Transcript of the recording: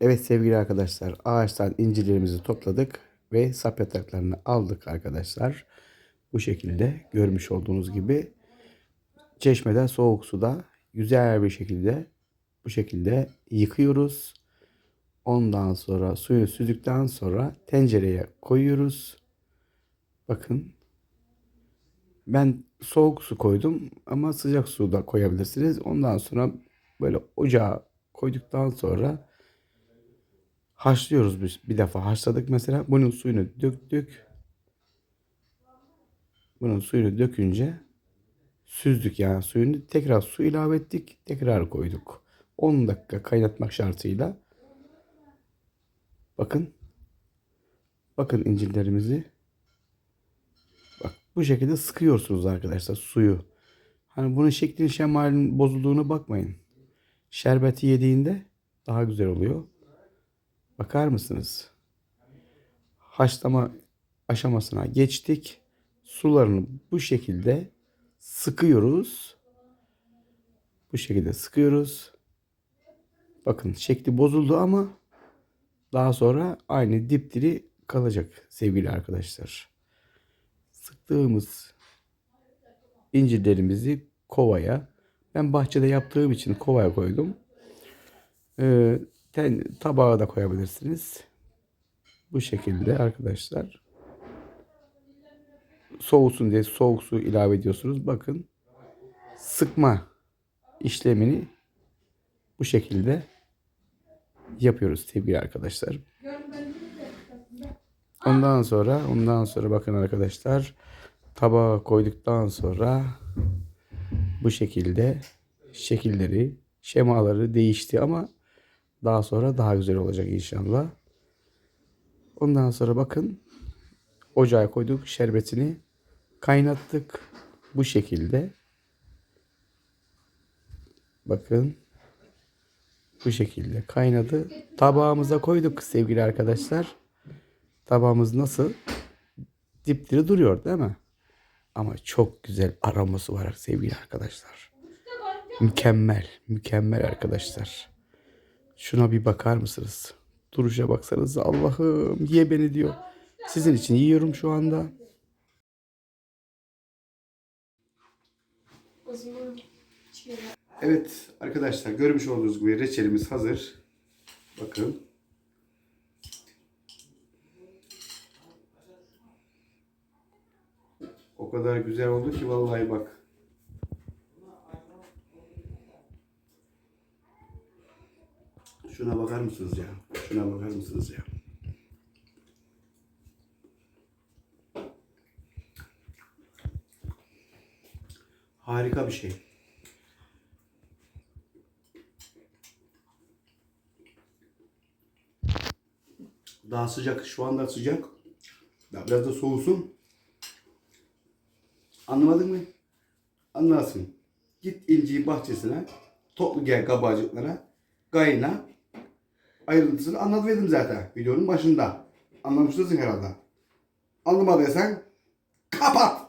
Evet sevgili arkadaşlar ağaçtan incirlerimizi topladık ve sap yapraklarını aldık arkadaşlar. Bu şekilde görmüş olduğunuz gibi çeşmeden soğuk suda güzel bir şekilde bu şekilde yıkıyoruz. Ondan sonra suyu süzdükten sonra tencereye koyuyoruz. Bakın ben soğuk su koydum ama sıcak su da koyabilirsiniz. Ondan sonra böyle ocağa koyduktan sonra haşlıyoruz biz. Bir defa haşladık mesela. Bunun suyunu döktük. Bunun suyunu dökünce süzdük yani suyunu. Tekrar su ilave ettik. Tekrar koyduk. 10 dakika kaynatmak şartıyla. Bakın. Bakın incirlerimizi. Bak bu şekilde sıkıyorsunuz arkadaşlar suyu. Hani bunun şeklin şemalin bozulduğunu bakmayın. Şerbeti yediğinde daha güzel oluyor. Bakar mısınız? Haşlama aşamasına geçtik. Sularını bu şekilde sıkıyoruz. Bu şekilde sıkıyoruz. Bakın şekli bozuldu ama daha sonra aynı dipdiri kalacak sevgili arkadaşlar. Sıktığımız incirlerimizi kovaya ben bahçede yaptığım için kovaya koydum. Ee, ten, tabağa da koyabilirsiniz. Bu şekilde arkadaşlar. Soğusun diye soğuk su ilave ediyorsunuz. Bakın sıkma işlemini bu şekilde yapıyoruz sevgili arkadaşlar. Ondan sonra ondan sonra bakın arkadaşlar tabağa koyduktan sonra bu şekilde şekilleri, şemaları değişti ama daha sonra daha güzel olacak inşallah. Ondan sonra bakın ocağa koyduk şerbetini kaynattık bu şekilde. Bakın bu şekilde kaynadı. Tabağımıza koyduk sevgili arkadaşlar. Tabağımız nasıl? Dipdiri duruyor değil mi? Ama çok güzel aroması var sevgili arkadaşlar. Mükemmel, mükemmel arkadaşlar. Şuna bir bakar mısınız? Duruşa baksanız Allah'ım ye beni diyor. Sizin için yiyorum şu anda. Evet arkadaşlar görmüş olduğunuz gibi reçelimiz hazır. Bakın. O kadar güzel oldu ki vallahi bak. Şuna bakar mısınız ya? Şuna bakar mısınız ya? Harika bir şey. Daha sıcak. Şu anda sıcak. Daha biraz da soğusun. Anlamadın mı? Anlarsın. Git inciyi bahçesine. Toplu gel kabacıklara. Kayna. Ayrıntısını anlatıverdim zaten. Videonun başında. Anlamışsınız herhalde. Anlamadıysan kapat.